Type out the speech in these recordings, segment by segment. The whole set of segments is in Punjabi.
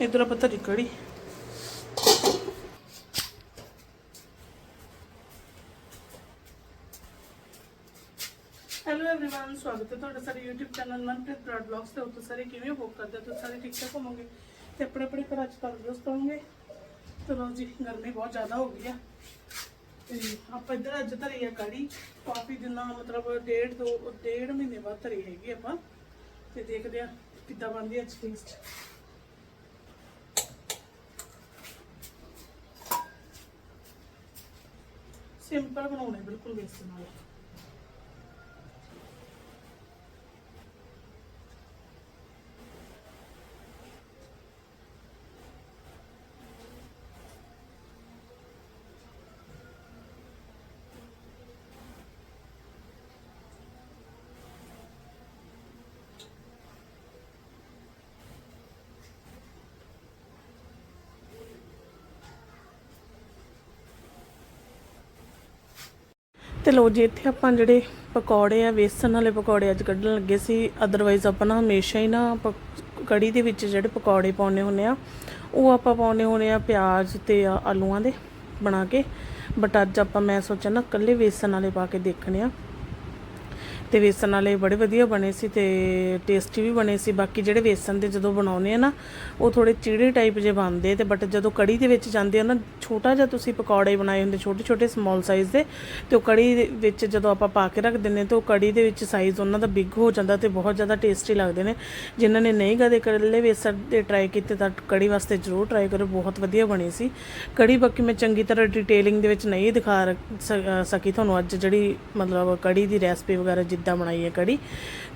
ਇਧਰ ਆਪਾਂ ਧਰੀ ਕੜੀ ਹੈਲੋ एवरीवन ਸਵਾਗਤ ਹੈ ਤੁਹਾਡਾ ਸਾਡੇ YouTube channel Manpreet Brad blogs ਤੇ ਉੱਤੇ ਸਾਰੇ ਕਿਵੇਂ ਹੋ ਕਰਦੇ ਹੋ? ਤੁਸੀਂ ਸਾਰੇ ਠੀਕ ਠਾਕ ਹੋਵੋਗੇ ਤੇ ਆਪਣੇ ਆਪਣੇ ਘਰਾਂ 'ਚ ਤੰਦਰੁਸਤ ਹੋਵੋਗੇ ਚਲੋ ਜੀ ਗਰਮੀ ਬਹੁਤ ਜ਼ਿਆਦਾ ਹੋ ਗਈ ਆ ਤੇ ਆਪਾਂ ਇੱਧਰ ਅੱਜ ਧਰੀ ਆ ਕੜੀ ਕਾਫੀ ਦਿਨਾਂ ਮਤਲਬ ਡੇਢ ਦੋ ਡੇਢ ਮਹੀਨੇ ਬਾਅਦ ਧਰੀ ਹੈਗੀ ਆਪਾਂ ਤੇ ਦੇਖਦੇ ਆ ਕਿੱਦਾਂ ਬਣਦੀ ਅੱਜ ਟੇਸਟ ਸਿੰਪਲ ਬਣਾਉਣੇ ਬਿਲਕੁਲ ਬੇਸਨ ਵਾਲੇ ਤੇ ਲੋ ਜੀ, ਇੱਥੇ ਆਪਾਂ ਜਿਹੜੇ ਪਕੌੜੇ ਆ, ਵੇਸਣ ਵਾਲੇ ਪਕੌੜੇ ਅੱਜ ਕੱਢਣ ਲੱਗੇ ਸੀ। ਅਦਰਵਾਈਜ਼ ਆਪਾਂ ਨਾ ਹਮੇਸ਼ਾ ਹੀ ਨਾ ਪ- ਕੜੀ ਦੇ ਵਿੱਚ ਜਿਹੜੇ ਪਕੌੜੇ ਪਾਉਨੇ ਹੁੰਨੇ ਆ, ਉਹ ਆਪਾਂ ਪਾਉਨੇ ਹੁੰਨੇ ਆ ਪਿਆਜ਼ ਤੇ ਆਲੂਆਂ ਦੇ ਬਣਾ ਕੇ। ਬਟ ਅੱਜ ਆਪਾਂ ਮੈਂ ਸੋਚਿਆ ਨਾ ਇਕੱਲੇ ਵੇਸਣ ਵਾਲੇ ਪਾ ਕੇ ਦੇਖਣੇ ਆ। ਤੇ ਵੇਸਣ ਵਾਲੇ ਬੜੇ ਵਧੀਆ ਬਣੇ ਸੀ ਤੇ ਟੇਸਟੀ ਵੀ ਬਣੇ ਸੀ। ਬਾਕੀ ਜਿਹੜੇ ਵੇਸਣ ਦੇ ਜਦੋਂ ਬਣਾਉਨੇ ਆ ਨਾ, ਉਹ ਥੋੜੇ ਚੀੜੇ ਟਾਈਪ ਜੇ ਬਣਦੇ ਤੇ ਬਟ ਜਦੋਂ ਕੜੀ ਦੇ ਵਿੱਚ ਜਾਂਦੇ ਆ ਨਾ, ਛੋਟਾ ਜਿਹਾ ਤੁਸੀਂ ਪਕੌੜੇ ਬਣਾਏ ਹੁੰਦੇ, ਛੋਟੇ ਛੋਟੇ ਸਮਾਲ ਸਾਈਜ਼ ਦੇ, ਤੇ ਉਹ ਕੜੀ ਦੇ ਵਿੱਚ ਜਦੋਂ ਆਪਾਂ ਪਾ ਕੇ ਰੱਖ ਦਿੰਨੇ ਤੇ ਉਹ ਕੜੀ ਦੇ ਵਿੱਚ ਸਾਈਜ਼ ਉਹਨਾਂ ਦਾ ਬਿਗ ਹੋ ਜਾਂਦਾ ਤੇ ਬਹੁਤ ਜ਼ਿਆਦਾ ਟੇਸਟੀ ਲੱਗਦੇ ਨੇ। ਜਿਨ੍ਹਾਂ ਨੇ ਨਹੀਂ ਕਦੇ ਕੱਲੇ ਵੇਸਣ ਦੇ ਟਰਾਈ ਕੀਤੇ ਤਾਂ ਕੜੀ ਵਾਸਤੇ ਜ਼ਰੂਰ ਟਰਾਈ ਕਰੋ, ਬਹੁਤ ਵਧੀਆ ਬਣੀ ਸੀ। ਕੜੀ ਬਾਕੀ ਮੈਂ ਚੰਗੀ ਤਰ੍ਹਾਂ ਡਿਟੇਲਿੰਗ ਦੇ ਵਿੱਚ ਨਹੀਂ ਦਿਖਾ ਰ- ਸਕੀ ਤੁਹਾਨੂੰ ਅੱਜ ਜਿਹੜੀ ਮਤਲਬ ਕੜੀ ਦੀ ਰੈਸਪੀ ਵਗੈਰਾ ਜਿੱਦਾਂ ਬਣਾਈ ਹੈ ਕੜੀ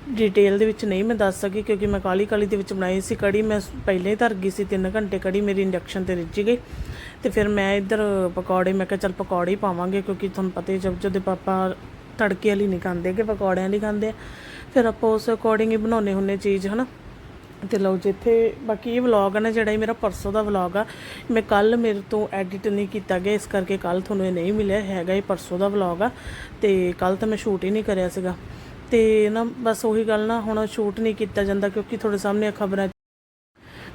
ਡਿਟੇਲ ਦੇ ਵਿੱਚ ਨਹੀਂ ਮੈਂ ਦੱਸ ਸਕੀ ਕਿਉਂਕਿ ਮੈਂ ਕਾਲੀ ਕਾਲੀ ਦੇ ਵਿੱਚ ਬਣਾਈ ਸੀ ਕੜੀ। ਮੈਂ ਪਹਿਲੇ ਹੀ ਧਰ ਗਈ ਸੀ 3 ਘੰਟੇ ਕੜੀ, ਮੇਰੀ ਇੰਡਕਸ਼ਨ ਤੇ ਰਿੱਝ ਗਈ। ਤੇ ਫਿਰ ਮੈਂ ਇੱਧਰ ਪਕੌੜੇ, ਮੈਂ ਕਿਹਾ ਚੱਲ ਪਕੌੜੇ ਹੀ ਪਾਵਾਂਗੇ ਕਿਉਂਕਿ ਤੁਹਾਨੂੰ ਪਤਾ ਹੀ ਜਦ ਜਦੋਂ ਪਾਪਾ ਤੜਕੇ ਵਾਲੀ ਨਹੀਂ ਖਾਂਦੇ ਕਿ ਪਕੌੜਿਆਂ ਲਈ ਖਾਂਦੇ ਆ। ਫਿਰ ਆਪਾਂ ਉਸ ਅਕੋਰਡਿੰਗ ਹੀ ਬਣਾਉਨੇ ਹੁੰਨੇ ਚੀਜ਼, ਹਨਾ? ਤੇ ਲਓ ਜਿੱਥੇ ਬਾਕੀ ਇਹ ਵਲੌਗ ਆ ਨਾ, ਜਿਹੜਾ ਇਹ ਮੇਰਾ ਪਰਸੋਂ ਦਾ ਵਲੌਗ ਆ, ਮੈਂ ਕੱਲ ਮੇਰੇ ਤੋਂ ਐਡਿਟ ਨਹੀਂ ਕੀਤਾ ਗਿਆ, ਇਸ ਕਰਕੇ ਕੱਲ ਤੁਹਾਨੂੰ ਇਹ ਨਹੀਂ ਮਿਲਿਆ ਹੈਗਾ ਇਹ ਪਰਸੋਂ ਦਾ ਵਲੌਗ ਆ, ਤੇ ਕੱਲ ਤਾਂ ਮੈਂ ਸ਼ੂਟ ਹੀ ਨਹੀਂ ਕਰਿਆ ਸੀਗਾ। ਤੇ ਨਾ, ਬਸ ਉਹੀ ਗੱਲ ਨਾ, ਹੁਣ ਸ਼ੂਟ ਨਹੀਂ ਕੀਤਾ ਜਾਂਦਾ ਕਿਉਂਕਿ ਤੁਹਾਡੇ ਸਾਹਮਣੇ ਖਬਰਾਂ।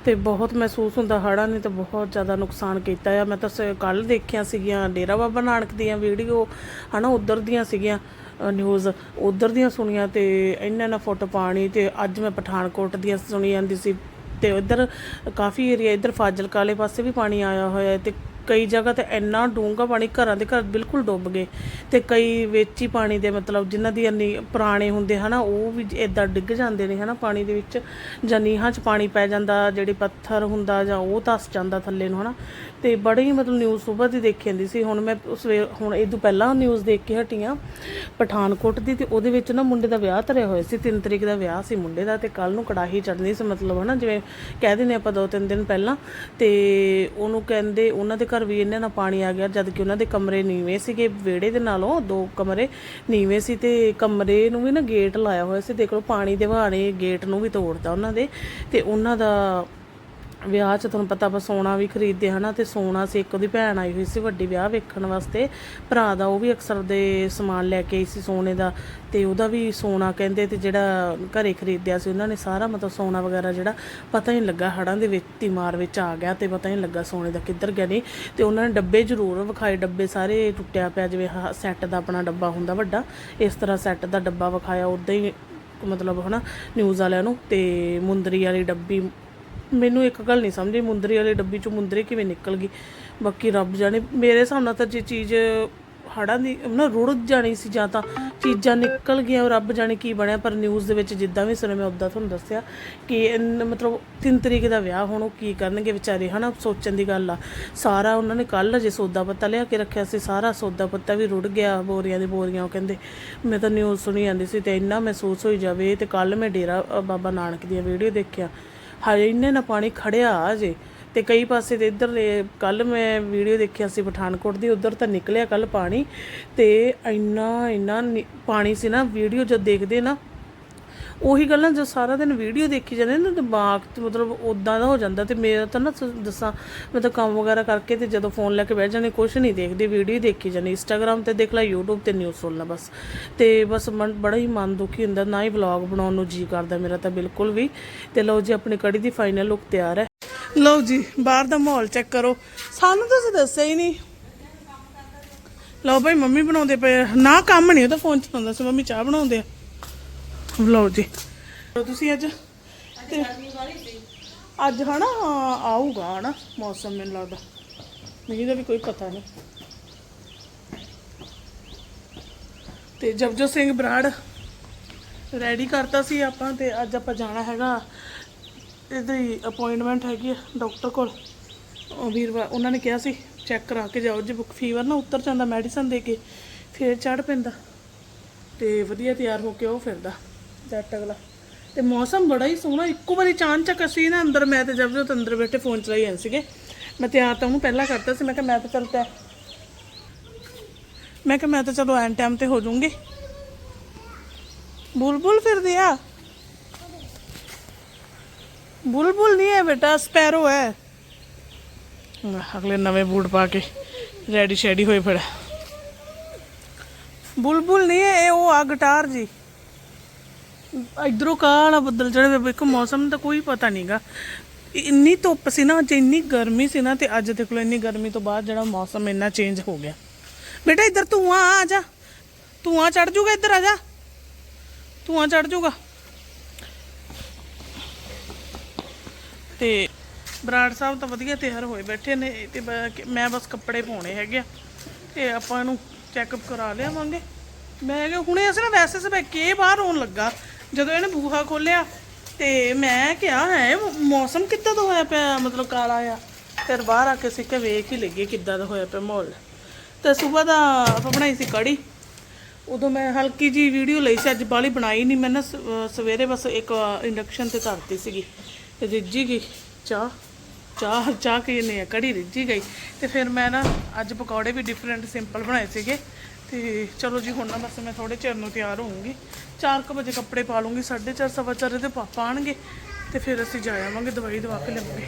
ਤੇ ਬਹੁਤ ਮਹਿਸੂਸ ਹੁੰਦਾ, ਹੜ੍ਹਾਂ ਨੇ ਤਾਂ ਬਹੁਤ ਜ਼ਿਆਦਾ ਨੁਕਸਾਨ ਕੀਤਾ ਆ। ਮੈਂ ਤਾਂ ਕੱਲ ਦੇਖਿਆ ਸੀਗੀਆਂ, ਡੇਰਾ ਬਾਬਾ ਨਾਨਕ ਦੀਆਂ ਵੀਡੀਓ ਹਨਾ, ਉਧਰ ਦੀਆਂ ਸੀਗੀਆਂ। ਨਿਊਜ਼ ਉਧਰ ਦੀਆਂ ਸੁਣੀਆਂ ਤੇ ਇੰਨਾ ਨਾ ਫੋਟੋ ਪਾਣੀ ਤੇ ਅੱਜ ਮੈਂ ਪਠਾਨਕੋਟ ਦੀਆਂ ਸੁਣੀ ਜਾਂਦੀ ਸੀ ਤੇ ਉਧਰ ਕਾਫੀ ਏਰੀਆ ਇਧਰ ਫਾਜ਼ਿਲਕਾ ਵਾਲੇ ਪਾਸੇ ਵੀ ਪਾਣੀ ਆਇਆ ਹੋਇਆ ਹੈ ਤੇ ਕਈ ਜਗ੍ਹਾ ਤੇ ਇੰਨਾ ਡੂੰਘਾ ਪਾਣੀ ਘਰਾਂ ਦੇ ਘਰ ਬਿਲਕੁਲ ਡੁੱਬ ਗਏ ਤੇ ਕਈ ਵਿੱਚ ਹੀ ਪਾਣੀ ਦੇ ਮਤਲਬ ਜਿਨ੍ਹਾਂ ਦੀ ਇੰਨੀ ਪੁਰਾਣੇ ਹੁੰਦੇ ਹਨਾ, ਉਹ ਵੀ ਇਦਾਂ ਡਿੱਗ ਜਾਂਦੇ ਨੇ ਹਨਾ ਪਾਣੀ ਦੇ ਵਿੱਚ ਜਾਂ ਨੀਹਾਂ 'ਚ ਪਾਣੀ ਪੈ ਜਾਂਦਾ, ਜਿਹੜੇ ਪੱਥਰ ਹੁੰਦਾ ਜਾਂ ਉਹ ਤਸ ਜਾਂਦਾ ਥੱਲੇ ਨੂੰ ਹਨਾ। ਤੇ ਬੜੀ ਮਤਲਬ ਨਿਊਜ਼ ਸੁਬਹ ਦੀ ਦੇਖੀ ਜਾਂਦੀ ਸੀ। ਹੁਣ ਮੈਂ ਉਸ ਵੇ ਹੁਣ ਇਹ ਤੋਂ ਪਹਿਲਾਂ ਨਿਊਜ਼ ਦੇਖ ਕੇ ਹਟੀਆਂ ਪਠਾਨਕੋਟ ਦੀ ਤੇ ਉਹਦੇ ਵਿੱਚ ਨਾ ਮੁੰਡੇ ਦਾ ਵਿਆਹ ਧਰਿਆ ਹੋਇਆ ਸੀ। 3 ਤਰੀਕ ਦਾ ਵਿਆਹ ਸੀ ਮੁੰਡੇ ਦਾ ਤੇ ਕੱਲ ਨੂੰ ਕੜਾਹੀ ਚੜਨੀ ਸੀ ਮਤਲਬ ਹਨਾ, ਜਿਵੇਂ ਕਹਿ ਦਿੰਦੇ ਆਪਾਂ ਦੋ ਤਿੰਨ ਦਿਨ ਪਹਿਲਾਂ ਤੇ ਉਹਨੂੰ ਕਹਿੰਦੇ, ਉਹਨਾਂ ਦੇ ਘਰ ਵੀ ਇਹਨਾਂ ਨਾਲ ਪਾਣੀ ਆ ਗਿਆ, ਜਦ ਕਿ ਉਹਨਾਂ ਦੇ ਕਮਰੇ ਨੀਵੇਂ ਸੀਗੇ, ਵਿਹੜੇ ਦੇ ਨਾਲੋਂ ਦੋ ਕਮਰੇ ਨੀਵੇਂ ਸੀ ਤੇ ਕਮਰੇ ਨੂੰ ਵੀ ਨਾ ਗੇਟ ਲਾਇਆ ਹੋਇਆ ਸੀ। ਦੇਖ ਲਓ, ਪਾਣੀ ਦੇ ਵਹਾਣੇ ਗੇਟ ਨੂੰ ਵੀ ਤੋੜਦਾ ਉਹਨਾਂ ਦੇ ਤੇ ਉਹਨਾਂ ਦਾ ਵਿਆਹ 'ਚ ਤੁਹਾਨੂੰ ਪਤਾ ਆਪਾਂ ਸੋਨਾ ਵੀ ਖਰੀਦਦੇ ਹਨਾ ਤੇ ਸੋਨਾ ਸੀ, ਇੱਕ ਉਹਦੀ ਭੈਣ ਆਈ ਹੋਈ ਸੀ ਵੱਡੀ ਵਿਆਹ ਵੇਖਣ ਵਾਸਤੇ। ਭਰਾ ਦਾ ਉਹ ਵੀ ਅਕਸਰ ਦੇ ਸਮਾਨ ਲੈ ਕੇ ਆਈ ਸੀ ਸੋਨੇ ਦਾ, ਤੇ ਉਹਦਾ ਵੀ ਸੋਨਾ ਕਹਿੰਦੇ ਤੇ ਜਿਹੜਾ ਘਰੇ ਖਰੀਦਿਆ ਸੀ, ਉਹਨਾਂ ਨੇ ਸਾਰਾ ਮਤਲਬ ਸੋਨਾ ਵਗੈਰਾ ਜਿਹੜਾ ਪਤਾ ਹੀ ਨਹੀਂ ਲੱਗਾ ਹੜਾਂ ਦੇ ਵਿੱਚ, ਤਿਮਾਰ ਵਿੱਚ ਆ ਗਿਆ ਤੇ ਪਤਾ ਹੀ ਨਹੀਂ ਲੱਗਾ ਸੋਨੇ ਦਾ ਕਿੱਧਰ ਗਿਆ ਨਹੀਂ। ਤੇ ਉਹਨਾਂ ਨੇ ਡੱਬੇ ਜ਼ਰੂਰ ਵਿਖਾਏ, ਡੱਬੇ ਸਾਰੇ ਟੁੱਟਿਆ ਪਿਆ, ਜਿਵੇਂ ਸੈੱਟ ਦਾ ਆਪਣਾ ਡੱਬਾ ਹੁੰਦਾ ਵੱਡਾ, ਇਸ ਤਰ੍ਹਾਂ ਸੈੱਟ ਦਾ ਡੱਬਾ ਵਿਖਾਇਆ ਉਦਾਂ ਹੀ ਮਤਲਬ ਹਨਾ ਨਿਊਜ਼ ਵਾਲਿਆਂ ਨੂੰ, ਤੇ ਮੁੰਦਰੀ ਵਾਲੀ ਡੱਬੀ ਮੈਨੂੰ ਇੱਕ ਗੱਲ ਨਹੀਂ ਸਮਝੀ ਮੁੰਦਰੀ ਵਾਲੀ ਡੱਬੀ ਚੋਂ ਮੁੰਦਰੀ ਕਿਵੇਂ ਨਿਕਲ ਗਈ? ਬਾਕੀ ਰੱਬ ਜਾਣੇ, ਮੇਰੇ ਹਿਸਾਬ ਨਾਲ ਤਾਂ ਜੇ ਚੀਜ਼ ਹੜਾਂ ਦੀ, ਨਾ ਰੁੜ ਜਾਣੀ ਸੀ ਜਾਂ ਤਾਂ ਚੀਜ਼ਾਂ ਨਿਕਲ ਗਈਆਂ ਰੱਬ ਜਾਣੇ ਕੀ ਬਣਿਆ? ਪਰ ਨਿਊਜ਼ ਦੇ ਵਿੱਚ ਜਿੱਦਾਂ ਵੀ ਸੁਣਿਆ, ਮੈਂ ਉਦਾਂ ਤੁਹਾਨੂੰ ਦੱਸਿਆ ਕਿ ਇਨ- ਮਤਲਬ ਤਿੰਨ ਤਰੀਕ ਦਾ ਵਿਆਹ ਹੁਣ ਉਹ ਕੀ ਕਰਨਗੇ ਵਿਚਾਰੇ, ਹਨਾ? ਸੋਚਣ ਦੀ ਗੱਲ ਆ। ਸਾਰਾ ਉਹਨਾਂ ਨੇ ਕੱਲ ਜੇ ਸੌਦਾ ਪੱਤਾ ਲਿਆ ਕੇ ਰੱਖਿਆ ਸੀ, ਸਾਰਾ ਸੌਦਾ ਪੱਤਾ ਵੀ ਰੁੜ ਗਿਆ, ਬੋਰੀਆਂ ਦੀ ਬੋਰੀਆਂ, ਉਹ ਕਹਿੰਦੇ। ਮੈਂ ਤਾਂ ਨਿਊਜ਼ ਸੁਣੀ ਜਾਂਦੀ ਸੀ ਤੇ ਇੰਨਾ ਮਹਿਸੂਸ ਹੋਈ ਜਾਵੇ, ਤੇ ਕੱਲ ਮੈਂ ਡੇਰਾ ਬਾਬਾ ਨਾਨਕ ਦੀਆਂ ਵੀਡੀਓ ਦੇਖਿਆ। ਹਾਏ, ਇੰਨੇ ਨਾ ਪਾਣੀ ਖੜਿਆ ਜੇ। ਤੇ ਕਈ ਪਾਸੇ ਤੇ ਇੱਧਰ ਕੱਲ ਮੈਂ ਵੀਡੀਓ ਦੇਖਿਆ ਸੀ ਪਠਾਨਕੋਟ ਦੀ, ਉਧਰ ਤਾਂ ਨਿਕਲਿਆ ਕੱਲ ਪਾਣੀ। ਤੇ ਇੰਨਾ ਇੰਨਾ ਨਿ- ਪਾਣੀ ਸੀ ਨਾ, ਵੀਡੀਓ ਜਦ ਦੇਖਦੇ ਨਾ ਉਹੀ ਗੱਲਾਂ ਜੋ ਸਾਰਾ ਦਿਨ ਵੀਡੀਓ ਦੇਖੀ ਜਾਂਦੇ ਨਾ ਦਿਮਾਗ ਤੇ ਮਤਲਬ ਉਦਾਂ ਦਾ ਹੋ ਜਾਂਦਾ ਤੇ ਮੇਰਾ ਤਾਂ ਨਾ ਦੱਸਾਂ, ਮੈਂ ਤਾਂ ਕੰਮ ਵਗੈਰਾ ਕਰਕੇ ਤੇ ਜਦੋਂ ਫੋਨ ਲੈ ਕੇ ਬਹਿ ਜਾਂਦੇ, ਕੁਛ ਨਹੀਂ ਦੇਖਦੇ ਵੀਡੀਓ ਦੇਖੀ ਜਾਂਦੇ ਇੰਸਟਾਗ੍ਰam ਤੇ ਦੇਖ ਲੈ, YouTube ਤੇ ਨਿਊਜ਼ ਸੁਣ ਲੈ ਬਸ। ਤੇ ਬਸ ਮਨ, ਬੜਾ ਹੀ ਮਨ ਦੁਖੀ ਹੁੰਦਾ, ਨਾ ਹੀ ਵਲੌਗ ਬਣਾਉਣ ਨੂੰ ਜੀ ਕਰਦਾ ਮੇਰਾ ਤਾਂ ਬਿਲਕੁਲ ਵੀ। ਤੇ ਲਓ ਜੀ, ਆਪਣੀ ਕੜੀ ਦੀ ਫਾਈਨਲ ਲੁੱਕ ਤਿਆਰ ਹੈ। ਲਓ ਜੀ, ਬਾਹਰ ਦਾ ਮਾਹੌਲ ਚੈੱਕ ਕਰੋ। ਸਾਨੂੰ ਤੁਸੀਂ ਦੱਸਿਆ ਹੀ ਨਹੀਂ। ਲਓ ਭਾਈ ਮੰਮੀ ਬਣਾਉਂਦੇ ਪਏ ਨਾ ਕੰਮ ਨਹੀਂ ਉਹਦਾ ਫੋਨ ਚਲਾਉਂਦਾ ਸੀ, ਮੰਮੀ ਚਾਹ ਬਣਾਉਂਦੇ ਆ। ਲਓ ਜੀ। ਤੁਸੀਂ ਅੱਜ। ਅੱਜ ਹਨਾ ਆਊਗਾ ਹਨਾ ਮੌਸਮ ਮੈਨੂੰ ਲੱਗਦਾ। ਮੀਂਹ ਦਾ ਵੀ ਕੋਈ ਪਤਾ ਨਹੀਂ। ਤੇ ਜਪਜੋ ਸਿੰਘ ਬਰਾੜ ਰੈਡੀ ਕਰਤਾ ਸੀ ਆਪਾਂ ਤੇ ਅੱਜ ਆਪਾਂ ਜਾਣਾ ਹੈਗਾ। ਇਹਦੀ ਅਪਾਇੰਟਮੈਂਟ ਹੈਗੀ ਆ ਡਾਕਟਰ ਕੋਲ। ਉਹ ਵੀਰਵਾਰ ਉਹਨਾਂ ਨੇ ਕਿਹਾ ਸੀ ਚੈੱਕ ਕਰਾ ਕੇ ਜਾਓ। ਜੇ ਬੁੱਕ ਫੀਵਰ ਨਾ ਉਤਰ ਜਾਂਦਾ ਮੈਡੀਸਨ ਦੇ ਕੇ ਫਿਰ ਚੜ ਪੈਂਦਾ। ਤੇ ਵਧੀਆ ਤਿਆਰ ਹੋ ਕੇ ਉਹ ਫਿਰਦਾ। ਜੱਟ ਅਗਲਾ। ਤੇ ਮੌਸਮ ਬੜਾ ਹੀ ਸੋਹਣਾ। ਇੱਕੋ ਵਾਰੀ ਚਾਨਚੱਕ ਅਸੀਂ ਨਾ ਅੰਦਰ, ਮੈਂ ਤੇ ਜਬ ਅੰਦਰ ਬੈਠੇ ਫੋਨ ਚਲਾਈ ਜਾਂਦੇ ਸੀਗੇ। ਮੈਂ ਤੇ ਆ ਤਾਂ ਉਹਨੂੰ ਪਹਿਲਾਂ ਕਰਤਾ ਸੀ। ਮੈਂ ਕਿਹਾ, ਮੈਂ ਤਾਂ ਚੱਲ ਮੈਂ ਕਿਹਾ, ਮੈਂ ਤਾਂ ਚਲੋ ਐਨ ਟਾਈਮ ਤੇ ਹੋ ਜਾਊਂਗੀ। ਬੁਲਬੁਲ ਫਿਰਦੇ ਆ। ਬੁਲਬੁਲ ਨਹੀਂ ਹੈ ਬੇਟਾ, ਸਪੈਰੋ ਹੈ। ਅਗਲੇ ਨਵੇਂ ਬੂਟ ਪਾ ਕੇ ਰੈਡੀ ਸ਼ੈਡੀ ਹੋਏ ਫੜਾ ਬੁਲਬੁਲ ਨਹੀਂ ਹੈ, ਇਹ ਉਹ ਆ ਗਿਟਾਰ ਜੀ। ਇਧਰੋਂ ਕਾਲਾ ਬੱਦਲ ਜਿਹੜੇ ਵੇਖੋ ਮੌਸਮ ਦਾ ਕੋਈ ਪਤਾ ਨਹੀਂਗਾ ਇੰਨੀ ਧੁੱਪ ਸੀ ਨਾ, ਅੱਜ ਇੰਨੀ ਗਰਮੀ ਸੀ ਨਾ, ਤੇ ਅੱਜ ਦੇਖ ਲਓ ਇੰਨੀ ਗਰਮੀ ਤੋਂ ਬਾਅਦ ਜਿਹੜਾ ਮੌਸਮ ਇੰਨਾ ਚੇਂਜ ਹੋ ਗਿਆ। ਬੇਟਾ, ਇੱਧਰ ਧੂਆਂ ਆ ਜਾ। ਧੂਆਂ ਚੜ ਜੂਗਾ ਇੱਧਰ, ਆ ਜਾ। ਧੂਆਂ ਚੜ ਜੂਗਾ। ਤੇ ਬਰਾੜ ਸਾਹਿਬ ਤਾਂ ਵਧੀਆ ਤਿਆਰ ਹੋਏ ਬੈਠੇ ਨੇ, ਤੇ ਮੈਂ ਬਸ ਕੱਪੜੇ ਪਾਉਣੇ ਹੈਗੇ ਆ, ਤੇ ਆਪਾਂ ਇਹਨੂੰ ਚੈੱਕਅਪ ਕਰਾ ਲਿਆਵਾਂਗੇ। ਮੈਂ ਕਿ ਹੁਣੇ ਅਸੀਂ ਨਾ ਵੈਸੇ ਸਭ ਕੇ ਬਾਹਰ ਹੋਣ ਲੱਗਾ। ਜਦੋਂ ਇਹਨੇ ਬੂਹਾ ਖੋਲਿਆ ਤੇ ਮੈਂ ਕਿਹਾ, ਹੈ, ਮੌਸਮ ਕਿੱਦਾਂ ਦਾ ਹੋਇਆ ਪਿਆ? ਮਤਲਬ ਕਾਲਾ ਆ? ਫਿਰ ਬਾਹਰ ਆ ਕੇ ਅਸੀਂ ਕਿ ਵੇਖ ਹੀ ਲਈਏ ਕਿੱਦਾਂ ਦਾ ਹੋਇਆ ਪਿਆ ਮਾਹੌਲ। ਤੇ ਸਵੇਰ ਦਾ ਆਪਾਂ ਬਣਾਈ ਸੀ ਕੜੀ ਉਦੋਂ ਮੈਂ ਹਲਕੀ ਜੀ ਵੀਡੀਓ ਲਈ ਸੀ, ਅੱਜ ਬਾਲੀ ਬਣਾਈ ਨਹੀਂ। ਮੈਂ ਨਾ ਸ- ਸਵੇਰੇ ਬਸ ਇੱਕ ਇੰਡਕਸ਼ਨ ਤੇ ਧਰਤੀ ਸੀਗੀ ਤੇ ਰਿੱਝੀ ਗਈ ਚਾਹ। ਚਾਹ ਚਾਹ ਕੇ ਨੇ ਕੜੀ ਰਿੱਝੀ ਗਈ। ਤੇ ਫਿਰ ਮੈਂ ਨਾ ਅੱਜ ਪਕੌੜੇ ਵੀ ਡਿਫਰੈਂਟ ਸਿੰਪਲ ਬਣਾਏ ਸੀਗੇ। ਤੇ ਚਲੋ ਜੀ, ਹੁਣ ਨਾ ਬਸ ਮੈਂ ਥੋੜੇ ਚਿਰ ਨੂੰ ਤਿਆਰ ਹੋਊਂਗੀ। 4:00 ਵਜੇ ਕੱਪੜੇ ਪਾ ਲੂੰਗੀ 4:30 ਸਵਾ ਚਾਰੇ ਦੇ ਪਾਪਾ ਆਣਗੇ ਤੇ ਫਿਰ ਅਸੀਂ ਜਾ ਆਵਾਂਗੇ, ਦਵਾਈ ਦਵਾ ਕੇ ਲਿਆਵਾਂਗੇ।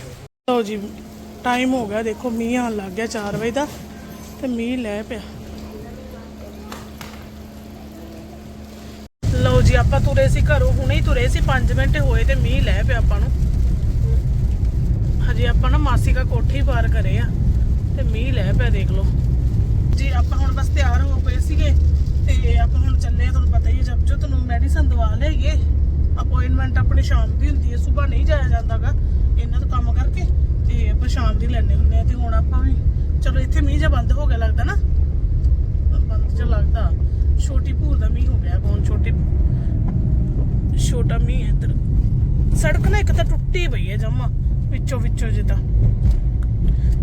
ਲਓ ਜੀ ਟਾਈਮ ਹੋ ਗਿਆ, ਦੇਖੋ ਮੀਂਹ ਆਉਣ ਲੱਗ ਗਿਆ 4 ਵਜੇ ਦਾ ਤੇ ਮੀਂਹ ਲੈ ਪਿਆ। ਲਓ ਜੀ, ਆਪਾਂ ਤੁਰੇ ਸੀ ਘਰੋਂ, ਹੁਣੇ ਹੀ ਤੁਰੇ ਸੀ 5 ਮਿੰਟ ਹੋਏ ਤੇ ਮੀਂਹ ਲੈ ਪਿਆ ਆਪਾਂ ਨੂੰ। ਹਜੇ ਆਪਾਂ ਨਾ ਮਾਸੀ ਦਾ ਕੋਠੀ ਪਾਰ ਕਰੇ ਆ ਤੇ ਮੀਂਹ ਲੈ ਪਿਆ, ਦੇਖ ਲਓ। ਜੇ ਆਪਾਂ ਹੁਣ ਬਸ ਤਿਆਰ ਹੋ ਪਏ ਸੀਗੇ, ਤੇ ਆਪਾਂ ਹੁਣ ਚੱਲੇ ਆ ਤੁਹਾਨੂੰ ਪਤਾ ਹੀ ਹੈ ਜਦ ਜੋ ਤੁਹਾਨੂੰ ਮੈਡੀਸਨ ਦਵਾ ਲਈਏ। ਅਪਾਇੰਟਮੈਂਟ ਆਪਣੀ ਸ਼ਾਮ ਦੀ ਹੁੰਦੀ ਹੈ, ਸਵੇਰ ਨਹੀਂ ਜਾਇਆ ਜਾਂਦਾਗਾ। ਇਹਨਾਂ ਦਾ ਕੰਮ ਕਰਕੇ ਤੇ ਆਪਾਂ ਸ਼ਾਮ ਦੀ ਲੈਣੇ ਹੁੰਦੇ ਆ ਤੇ ਹੁਣ ਆਪਾਂ ਵੀ ਚਲੋ ਇੱਥੇ ਮੀਂਹ ਜਿਹਾ ਬੰਦ ਹੋ ਗਿਆ ਲੱਗਦਾ ਨਾ। ਬੰਦ ਜਿਹਾ ਲੱਗਦਾ। ਛੋਟੀ ਭੂਰ ਦਾ ਮੀਂਹ ਹੋ ਗਿਆ, ਕੌਣ ਛੋਟੀ ਛੋਟਾ ਮੀਂਹ ਇੱਧਰ। ਸੜਕ ਨਾ ਇੱਕ ਤਾਂ ਟੁੱਟੀ ਪਈ ਹੈ ਜਮਾ ਵਿੱਚੋਂ ਵਿੱਚੋਂ ਜਿੱਦਾਂ।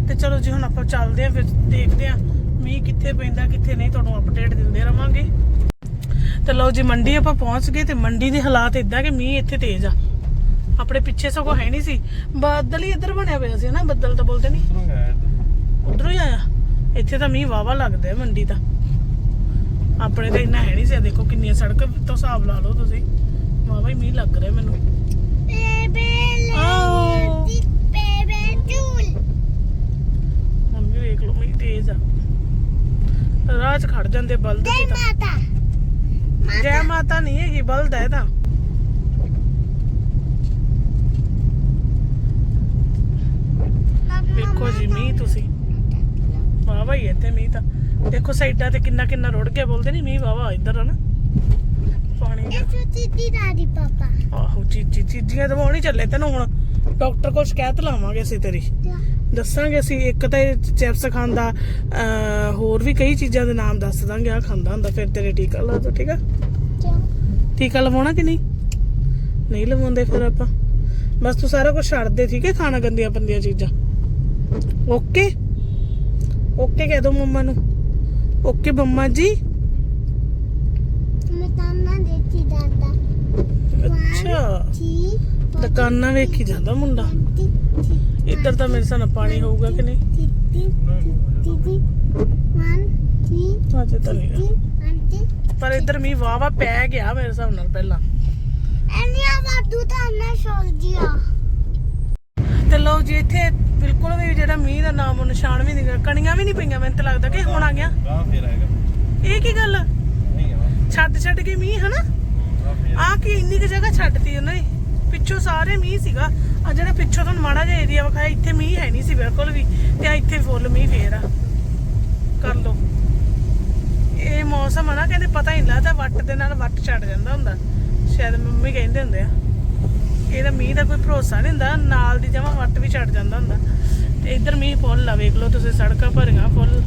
ਤੇ ਚਲੋ ਜੀ ਹੁਣ ਆਪਾਂ ਚੱਲਦੇ ਆਂ ਫਿਰ ਦੇਖਦੇ ਆਂ ਮੀਂਹ ਕਿੱਥੇ ਪੈਂਦਾ ਕਿੱਥੇ ਨਹੀਂ ਤੁਹਾਨੂੰ ਅਪਡੇਟ ਦਿੰਦੇ ਰਵਾਂਗੇ। ਤੇ ਲਓ ਜੀ ਮੰਡੀ ਆਪਾਂ ਪਹੁੰਚ ਗਏ ਤੇ ਮੰਡੀ ਦੇ ਹਾਲਾਤ ਇਦਾਂ ਕਿ ਮੀਂਹ ਇੱਥੇ ਤੇਜ਼ ਆ। ਆਪਣੇ ਪਿੱਛੇ ਸਗੋਂ ਹੈ ਨਹੀਂ ਸੀ। ਬੱਦਲ ਹੀ ਇੱਧਰ ਬਣਿਆ ਪਿਆ ਸੀ ਨਾ ਬੱਦਲ ਤਾਂ ਬੋਲਦੇ ਨਹੀਂ। ਉਧਰੋਂ ਹੀ ਆਇਆ ਇੱਥੇ ਤਾਂ ਮੀਂਹ ਵਾਵਾ ਲੱਗਦਾ ਹੈ ਮੰਡੀ ਤਾਂ ਆਪਣੇ ਤਾਂ ਇੰਨਾ ਹੈ ਨਹੀਂ ਸੀ ਦੇਖੋ ਕਿੰਨੀਆਂ ਸੜਕ ਤੋਂ ਹਿਸਾਬ ਲਾ ਲਓ ਤੁਸੀਂ। ਵਾਵਾ ਹੀ ਮੀਂਹ ਲੱਗ ਰਿਹਾ ਮੈਨੂੰ। ਆਓ। ਮੰਮੀ ਵੇਖ ਲਓ ਮੀਂਹ ਤੇਜ਼ ਆ। ਰਾਹ 'ਚ ਖੜ ਜਾਂਦੇ ਬਲਦ ਸੀ ਤਾਂ। ਜੈ ਮਾਤਾ ਨਹੀਂ ਹੈਗੀ ਬਲਦ ਹੈ ਤਾਂ। ਵੇਖੋ ਜੀ ਮੀਂਹ ਤੁਸੀਂ। ਵਾਵਾ ਹੀ ਇੱਥੇ ਮੀਂਹ ਤਾਂ। ਦੇਖੋ ਸਾਈਡਾਂ ਤੇ ਕਿੰਨਾ ਕਿੰਨਾ ਰੁੜ ਗਿਆ ਬੋਲਦੇ ਨਹੀਂ ਮੀਂਹ ਵਾਵਾ ਇੱਧਰ ਆ ਨਾ। ਪਾਣੀ ਦਾ। ਆਹੋ ਚੀਚੀ ਚੀਜ਼ੀਆਂ ਦਵਾਉਣੀ ਚੱਲੇ ਤੈਨੂੰ ਹੁਣ। ਡਾਕਟਰ ਕੋਲ ਸ਼ਿਕਾਇਤ ਲਾਵਾਂਗੇ ਅਸੀਂ ਤੇਰੀ। ਦੱਸਾਂਗੇ ਅਸੀਂ ਇੱਕ ਤਾਂ ਚਿਪਸ ਖਾਂਦਾ ਹੋਰ ਵੀ ਕਈ ਚੀਜ਼ਾਂ ਦੇ ਨਾਮ ਦੱਸ ਦਾਂਗੇ ਆ ਖਾਂਦਾ ਹੁੰਦਾ ਫਿਰ ਤੇਰੇ ਟੀਕਾ ਲਾ ਦੋ ਠੀਕ ਆ? ਟੀਕਾ ਲਵਾਉਣਾ ਕਿ ਨਹੀਂ? ਨਹੀਂ ਲਵਾਉਂਦੇ ਫਿਰ ਆਪਾਂ। ਬਸ ਤੂੰ ਸਾਰਾ ਕੁਝ ਛੱਡ ਦੇ ਠੀਕ ਹੈ ਖਾਣਾ ਗੰਦੀਆਂ ਬੰਦੀਆਂ ਚੀਜ਼ਾਂ। ਓਕੇ? ਓਕੇ ਕਹਿ ਦੋ ਮੰਮਾ ਨੂੰ। ਓਕੇ ਮੰਮਾ ਜੀ। ਅੱਛਾ। ਦੁਕਾਨਾਂ ਵੇਖੀ ਜਾਂਦਾ ਮੁੰਡਾ। ਇੱਧਰ ਤਾਂ ਮੇਰੇ ਸਾਨ ਪਾਣੀ ਹੋਊਗਾ ਕਿ ਨਹੀਂ? ਅਜੇ ਤਾਂ ਨਹੀਂ ਪਰ ਇੱਧਰ ਮੀਂਹ ਵਾਵਾ ਪੈ ਗਿਆ ਮੇਰੇ ਹਿਸਾਬ ਨਾਲ ਪਹਿਲਾਂ। ਤੇ ਲਓ ਜੀ ਇੱਥੇ ਬਿਲਕੁਲ ਵੀ ਜਿਹੜਾ ਮੀਂਹ ਦਾ ਨਾਮ ਨਿਸ਼ਾਨ ਵੀ ਨਹੀਂ ਕਣੀਆਂ ਵੀ ਨਹੀਂ ਪਈਆਂ ਮੈਨੂੰ ਤਾਂ ਲੱਗਦਾ ਕਿ ਹੁਣ ਆ ਗਿਆ ਇਹ ਕੀ ਗੱਲ ਛੱਡ ਛੱਡ ਕੇ ਮੀਂਹ ਹਨਾ? ਆ ਕੀ ਇੰਨੀ ਕੁ ਜਗ੍ਹਾ ਛੱਡਤੀ ਉਹਨਾਂ? ਨੇ ਪਿੱਛੋਂ ਸਾਰੇ ਮੀਂਹ ਸੀਗਾ। ਆ ਜਿਹੜਾ ਪਿੱਛੋਂ ਤੁਹਾਨੂੰ ਮਾੜਾ ਜਿਹਾ ਏਰੀਆ ਵਿਖਾਇਆ ਇੱਥੇ ਮੀਂਹ ਹੈ ਨਹੀਂ ਸੀ ਬਿਲਕੁਲ ਵੀ ਤੇ ਆ ਇੱਥੇ ਫੁੱਲ ਮੀਂਹ ਫੇਰ ਆ। ਕਰ ਲੋ ਇਹ ਮੌਸਮ ਆ ਨਾ ਕਹਿੰਦੇ ਪਤਾ ਹੀ ਨਹੀਂ ਲੱਗਦਾ ਵੱਟ ਦੇ ਨਾਲ ਵੱਟ ਛੱਡ ਜਾਂਦਾ ਹੁੰਦਾ। ਸ਼ਾਇਦ ਮੰਮੀ ਕਹਿੰਦੇ ਹੁੰਦੇ ਆ। ਇਹਦਾ ਮੀਂਹ ਦਾ ਕੋਈ ਭਰੋਸਾ ਨਹੀਂ ਹੁੰਦਾ ਨਾਲ ਦੀ ਜਮਾ ਵੱਟ ਵੀ ਛੱਡ ਜਾਂਦਾ ਹੁੰਦਾ। ਤੇ ਇੱਧਰ ਮੀਂਹ ਫੁੱਲ ਆ ਵੇਖ ਲਓ ਤੁਸੀਂ ਸੜਕਾਂ ਭਰੀਆਂ ਫੁੱਲ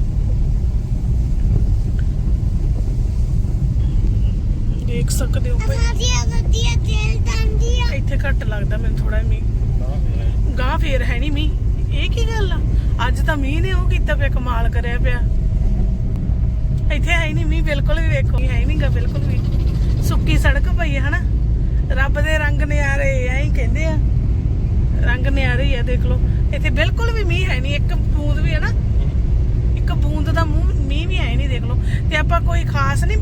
ਦੇਖ ਸਕਦੇ ਹੋ ਭਾਈ। ਇੱਥੇ ਘੱਟ ਲੱਗਦਾ ਮੈਨੂੰ ਥੋੜਾ ਮੀਂਹ। ਗਾਂ ਫੇਰ ਹੈ ਨਹੀਂ ਮੀਂਹ। ਇਹ ਕੀ ਗੱਲ ਆ? ਅੱਜ ਤਾਂ ਮੀਂਹ ਨੇ ਉਹ ਕੀਤਾ ਪਿਆ, ਕਮਾਲ ਕਰਿਆ ਪਿਆ। ਇੱਥੇ ਹੈ ਹੀ ਨਹੀਂ ਮੀਂਹ, ਬਿਲਕੁਲ ਵੀ ਵੇਖੋ। ਹੈ ਹੀ ਨਹੀਂਗਾ ਬਿਲਕੁਲ ਵੀ। ਸੁੱਕੀ ਸੜਕ ਪਈ ਹੈ ਹਨਾ? ਰੱਬ ਦੇ ਰੰਗ ਨਿਆਰੇ, ਐਂ ਕਹਿੰਦੇ ਆ। ਰੰਗ ਨਿਆਰੇ ਆ, ਦੇਖ ਲਓ। ਇੱਥੇ ਬਿਲਕੁਲ ਵੀ ਮੀਂਹ ਹੈ ਨਹੀਂ ਇੱਕ ਬੂੰਦ ਵੀ ਹੈ ਨਾ ਬੂੰਦ ਦਾ ਮੂੰਹ ਮੀਂਹ ਵੀ ਹੈ ਨਹੀਂ ਦੇਖ ਲਓ। ਤੇ ਆਪਾਂ ਕੋਈ ਖਾਸ ਨਹੀਂ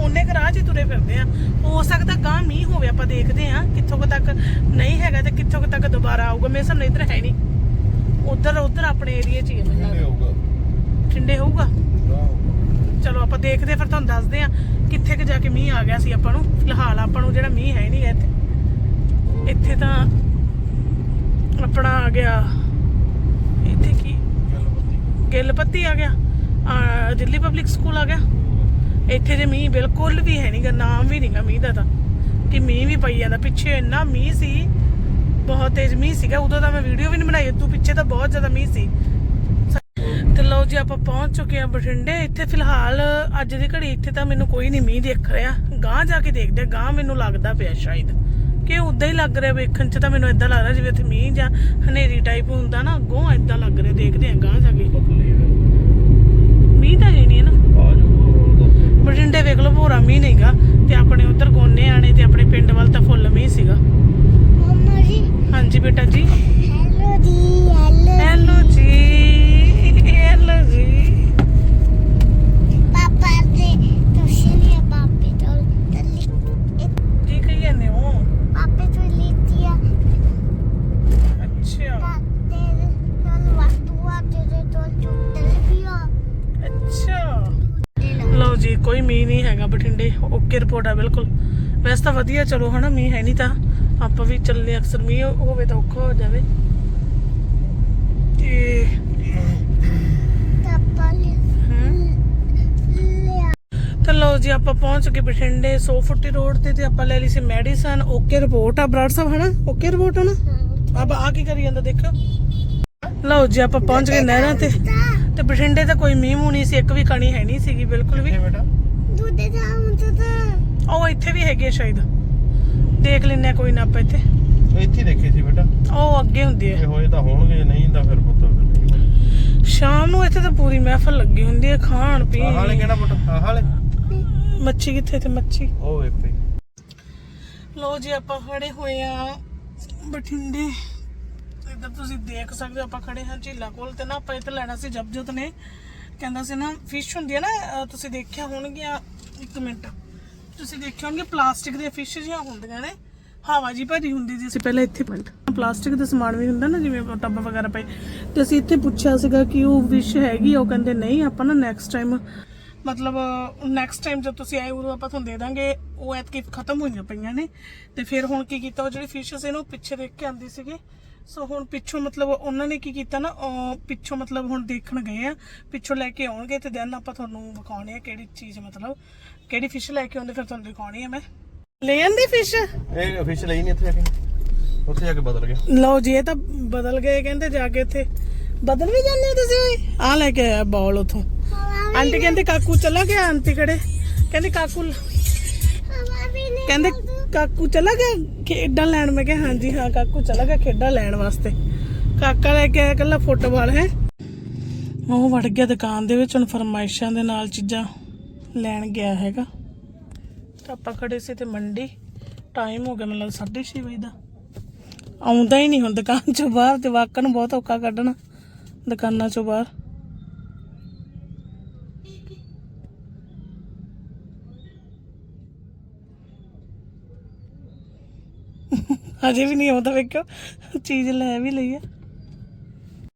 ਉਹਨੇ ਕੁ ਰਾਹ 'ਚ ਹੀ ਤੁਰੇ ਫਿਰਦੇ ਆ। ਹੋ ਸਕਦਾ ਗਾਂ ਮੀਂਹ ਹੋਵੇ ਆਪਾਂ ਦੇਖਦੇ ਆ ਕਿੱਥੋਂ ਤੱਕ ਨਹੀਂ ਹੈਗਾ ਤੇ ਕਿੱਥੋਂ ਤੱਕ ਦੁਬਾਰਾ ਆਊਗਾ। ਮੇਰੇ ਸਾਹਮਣੇ ਇੱਧਰ ਹੈ ਨਹੀਂ ਉਧਰ ਉਧਰ ਆਪਣੇ ਏਰੀਆ 'ਚ ਹੀ ਹੈ ਮੈਨੂੰ ਲੱਗਦਾ। ਠੰਡੇ ਹੋਊਗਾ? ਚਲੋ ਆਪਾਂ ਦੇਖਦੇ ਫਿਰ ਤੁਹਾਨੂੰ ਦੱਸਦੇ ਆ ਕਿੱਥੇ ਕੁ ਜਾ ਕੇ ਮੀਂਹ ਆ ਗਿਆ ਸੀ ਆਪਾਂ ਨੂੰ। ਫਿਲਹਾਲ ਆਪਾਂ ਨੂੰ ਜਿਹੜਾ ਮੀਂਹ ਹੈ ਨਹੀਂ ਇੱਥੇ। ਇੱਥੇ ਤਾਂ ਆਪਣਾ ਆ ਗਿਆ ਇੱਥੇ ਕੀ ਗਿੱਲ ਪੱਤੀ ਆ ਗਿਆ, ਆ ਦਿੱਲੀ ਪਬਲਿਕ ਸਕੂਲ ਆ ਗਿਆ। ਇੱਥੇ ਜੇ ਮੀਂਹ ਬਿਲਕੁਲ ਵੀ ਹੈ ਨਹੀਂਗਾ ਨਾਮ ਵੀ ਨਹੀਂਗਾ ਮੀਂਹ ਦਾ ਤਾਂ। ਕਿ ਮੀਂਹ ਵੀ ਪਈ ਜਾਂਦਾ, ਪਿੱਛੇ ਇੰਨਾ ਮੀਂਹ ਸੀ, ਬਹੁਤ ਤੇਜ਼ ਮੀਂਹ ਸੀਗਾ, ਉਦੋਂ ਤਾਂ ਮੈਂ ਵੀਡੀਓ ਵੀ ਨਹੀਂ ਬਣਾਈ ਤੂੰ ਪਿੱਛੇ ਤਾਂ ਬਹੁਤ ਜ਼ਿਆਦਾ ਮੀਂਹ ਸੀ। ਤੇ ਲਓ ਜੀ, ਆਪਾਂ ਪਹੁੰਚ ਚੁੱਕੇ ਆ ਬਠਿੰਡੇ। ਇੱਥੇ ਫਿਲਹਾਲ ਅੱਜ ਦੀ ਘੜੀ, ਇੱਥੇ ਤਾਂ ਮੈਨੂੰ ਕੋਈ ਨਹੀਂ ਮੀਂਹ ਦੇਖ ਰਿਹਾ। ਗਾਂ ਜਾ ਕੇ ਦੇਖਦੇ ਗਾਂ ਮੈਨੂੰ ਲੱਗਦਾ ਪਿਆ ਸ਼ਾਇਦ। ਕਿ ਉਦਾਂ ਹੀ ਲੱਗ ਰਿਹਾ ਵੇਖਣ ਚ ਤਾਂ ਮੈਨੂੰ ਇਦਾਂ ਲੱਗ ਰਿਹਾ ਜਿਵੇਂ ਇੱਥੇ ਮੀਂਹ ਜਾਂ ਹਨੇਰੀ ਟਾਈਪ ਹੁੰਦਾ ਨਾ ਅੱਗੋਂ ਇਦਾਂ ਲੱਗ ਰਿਹਾ ਦੇਖਦੇ ਆ ਗਾਂ ਜਾ ਕੇ। ਮੀਂਹ ਤਾਂ ਹੈ ਨਹੀਂ ਨਾ। ਬਠਿੰਡੇ ਵੇਖ ਲਓ ਭੋਰਾ ਮੀਂਹ ਨਹੀਂਗਾ ਤੇ ਆਪਣੇ ਉਧਰ ਗੋਨੇ ਆਣੇ ਤੇ ਆਪਣੇ ਪਿੰਡ ਵੱਲ ਤਾਂ ਫੁੱਲ ਮੀਂਹ ਸੀਗਾ। ਮੰਮਾ ਜੀ। ਹਾਂਜੀ ਬੇਟਾ ਜੀ। ਹੈਲੋ ਜੀ ਹੈਲੋ ਹੈਲੋ ਜੀ ਹੈਲੋ ਜੀ ਪਾਪਾ ਦੇ ਤੁਸੀਂ ਨੇ ਪਾਪੇ ਤੋਂ ਤਲੀ ਕੀ ਕਹੀ ਜਾਂਦੇ ਹੋ ਪਾਪੇ ਤੋਂ ਲੀਤੀਆ ਅੱਛਾ ਪਾਪੇ ਨਾਲ ਵਾਟੂਆ ਤੇ ਤੋਂ ਚੁੱਟਲ ਵੀ ਆ ਅੱਛਾ ਲਓ ਜੀ ਕੋਈ ਮੀਂਹ ਨਹੀਂ ਹੈਗਾ ਬਠਿੰਡੇ ਓਕੇ ਰਿਪੋਰਟ ਆ ਬਿਲਕੁਲ ਵੈਸੇ ਤਾਂ ਵਧੀਆ ਚਲੋ ਹਨਾ ਮੀਂਹ ਹੈ ਨਹੀਂ ਤਾਂ ਆਪਾਂ ਵੀ ਚੱਲਦੇ ਅਕਸਰ ਮੀਂਹ ਹੋਵੇ ਤਾਂ ਔਖਾ ਹੋ ਜਾਵੇ। ਤੇ ਤਾਂ ਲਓ ਜੀ ਆਪਾਂ ਪਹੁੰਚ ਗਏ ਬਠਿੰਡੇ 100 ਫੁੱਟੀ ਰੋਡ ਤੇ ਤੇ ਆਪਾਂ ਲੈ ਲਈ ਸੀ ਮੈਡੀਸਨ। ਓਕੇ ਰਿਪੋਰਟ ਆ ਬਰਾੜ ਸਾਹਿਬ ਹਨਾ? ਓਕੇ ਰਿਪੋਰਟ ਆ ਨਾ? ਆਪ ਆ ਕੀ ਕਰੀ ਜਾਂਦਾ ਦੇਖੋ। ਲਓ ਜੀ ਆਪਾਂ ਪਹੁੰਚ ਗਏ ਨਹਿਰਾਂ ਤੇ। ਤੇ ਬਠਿੰਡੇ ਤਾਂ ਕੋਈ ਮੀਂਹ ਮੂੰਹ ਨਹੀਂ ਸੀ ਇੱਕ ਵੀ ਕਣੀ ਹੈ ਨਹੀਂ ਸੀਗੀ ਬਿਲਕੁਲ ਵੀ। ਬੇਟਾ? ਦੁੱਧ ਦਾ ਹੁੰਦਾ ਤਾਂ ਉਹ ਇੱਥੇ ਵੀ ਹੈਗੇ ਆ ਸ਼ਾਇਦ। ਦੇਖ ਲੈਨੇ ਆ ਕੋਈ ਨਾ ਆਪਾਂ ਇੱਥੇ। ਇੱਥੇ ਦੇਖੇ ਸੀ ਬੇਟਾ। ਉਹ ਅੱਗੇ ਹੁੰਦੀ ਇਹ ਹੈ ਹੋਏ ਤਾਂ ਹੋਣਗੇ ਨਹੀਂ ਤਾਂ ਫਿਰ ਪੁੱਤ ਫਿਰ ਨਹੀਂ ਹੋਣੇ। ਸ਼ਾਮ ਨੂੰ ਇੱਥੇ ਤਾਂ ਪੂਰੀ ਮਹਿਫਲ ਲੱਗੀ ਹੁੰਦੀ ਹੈ ਖਾਣ ਆਹ ਹਾਲੇ ਪੀਣ ਕਿਹੜਾ ਪੁੱਤ? ਆਹ ਹਾਲੇ ਮੱਛੀ ਕਿੱਥੇ ਤੇ ਮੱਛੀ? ਉਹ ਵੇਖ ਪਈ ਲੋ ਜੀ ਆਪਾਂ ਖੜੇ ਹੋਏ ਆ ਬਠਿੰਡੇ। ਇੱਧਰ ਤੁਸੀਂ ਦੇਖ ਸਕਦੇ ਹੋ ਆਪਾਂ ਖੜੇ ਹਾਂ ਝੀਲਾਂ ਕੋਲ ਤੇ ਨਾ ਆਪਾਂ ਇੱਥੇ ਲੈਣਾ ਸੀ ਜਪਜੋਤ ਨੇ। ਕਹਿੰਦਾ ਸੀ ਨਾ ਫਿਸ਼ ਹੁੰਦੀ ਹੈ ਨਾ ਅਹ ਤੁਸੀਂ ਦੇਖਿਆ ਹੋਣਗੀਆਂ। ਇੱਕ ਮਿੰਟ। ਤੁਸੀਂ ਦੇਖਿਆ ਹੋਣਗੇ, ਪਲਾਸਟਿਕ ਦੀਆਂ ਫਿਸ਼ ਜਿਹੀਆਂ ਹੁੰਦੀਆਂ ਨੇ। ਹਵਾ ਜੀ ਭਰੀ ਹੁੰਦੀ ਜੀ ਅਸੀਂ ਪਹਿਲਾਂ ਇੱਥੇ ਮਿੰਟ। ਪਲਾਸਟਿਕ ਦਾ ਸਮਾਨ ਵੀ ਹੁੰਦਾ ਨਾ, ਜਿਵੇਂ ਟੱਬ ਵਗੈਰਾ ਪਏ। ਤੇ ਅਸੀਂ ਇੱਥੇ ਪੁੱਛਿਆ ਸੀਗਾ ਕਿ ਉਹ ਫਿਸ਼ ਹੈਗੀ ਆ? ਉਹ ਕਹਿੰਦੇ ਨਹੀਂ, ਆਪਾਂ ਨਾ ਨੈਕਸਟ ਟਾਈਮ ਮਤਲਬ ਨੈਕਸਟ ਟਾਈਮ ਜਦ ਤੁਸੀਂ ਆਏ, ਉਦੋਂ ਆਪਾਂ ਤੁਹਾਨੂੰ ਦੇ ਦਾਂਗੇ। ਉਹ ਐਤਕੀ ਖਤਮ ਹੋਈਆਂ ਪਈਆਂ ਨੇ। ਤੇ ਫਿਰ ਹੁਣ ਕੀ ਕੀਤਾ, ਉਹ ਜਿਹੜੀ ਫਿਸ਼ ਸੀ ਨਾ, ਉਹ ਪਿੱਛੇ ਦੇਖ ਕੇ ਆਂਦੀ ਸੀਗੀ। ਸੋ ਹੁਣ ਪਿੱਛੋਂ ਮਤਲਬ ਉਹਨਾਂ ਨੇ ਕੀ ਕੀਤਾ ਨਾ ਪਿੱਛੋਂ ਮਤਲਬ ਹੁਣ ਦੇਖਣ ਗਏ ਆ ਪਿੱਛੋਂ ਲੈ ਕੇ ਆਉਣਗੇ ਤੇ ਦੈਨ ਆਪਾਂ ਤੁਹਾਨੂੰ ਵਿਖਾਉਣੇ ਆ ਕਿਹੜੀ ਚੀਜ਼ ਮਤਲਬ ਕਿਹੜੀ ਫਿਸ਼ ਲੈ ਕੇ ਆਉਂਦੇ ਫਿਰ ਤੁਹਾਨੂੰ ਦਿਖਾਉਣੀ ਆ ਮੈਂ। ਲੈ ਆਂਦੀ ਫਿਸ਼ ਇਹ ਫਿਸ਼ ਲਈ ਨਹੀਂ ਇੱਥੇ ਜਾ ਕੇ। ਉੱਥੇ ਜਾ ਕੇ ਬਦਲ ਗਿਆ ਲਓ ਜੀ ਇਹ ਤਾਂ ਬਦਲ ਗਏ ਕਹਿੰਦੇ ਜਾ ਕੇ ਉੱਥੇ ਬਦਲ ਵੀ ਜਾਂਦੇ ਹੋ ਤੁਸੀਂ? ਆ ਲੈ ਕੇ ਆਇਆ ਬਾਲ ਉਥੋਂ। ਆਂਟੀ ਕਹਿੰਦੇ ਕਾਕੂ ਚਲਾ ਗਿਆ ਆਂਟੀ ਕੜੇ ਕਹਿੰਦੇ ਕਾਕੂ ਕਹਿੰਦੇ ਕਾਕੂ ਚਲਾ ਗਿਆ ਖੇਡਾਂ ਲੈਣ? ਮੈਂ ਕਿਹਾ, ਹਾਂਜੀ, ਹਾਂ, ਕਾਕੂ ਚਲਾ ਗਿਆ ਖੇਡਾਂ ਲੈਣ ਵਾਸਤੇ। ਕਾਕਾ ਲੈ ਕੇ ਆਇਆ ਕੱਲਾ ਫੁੱਟਬਾਲ, ਹੈ? ਉਹ ਵੜ ਗਿਆ ਦੁਕਾਨ ਦੇ ਵਿੱਚ, ਹੁਣ ਫਰਮਾਇਸ਼ਾਂ ਦੇ ਨਾਲ ਚੀਜ਼ਾਂ ਲੈਣ ਗਿਆ ਹੈਗਾ। ਆਪਾਂ ਖੜੇ ਸੀ ਤੇ ਮੰਡੀ ਟਾਈਮ ਹੋ ਗਿਆ ਮੈਨੂੰ ਲੱਗਦਾ 6:30 ਵਜੇ ਦਾ। ਆਉਂਦਾ ਹੀ ਨਹੀਂ ਹੁਣ ਦੁਕਾਨ ਚੋਂ ਬਾਹਰ ਤੇ ਵਾਕਾਂ ਨੂੰ ਬਹੁਤ ਔਖਾ ਕੱਢਣਾ ਦੁਕਾਨਾਂ ਚੋਂ ਬਾਹਰ। ਹਜੇ ਵੀ ਨਹੀਂ ਆਉਂਦਾ ਵੇਖਿਓ। ਚੀਜ਼ ਲੈ ਵੀ ਲਈ ਆ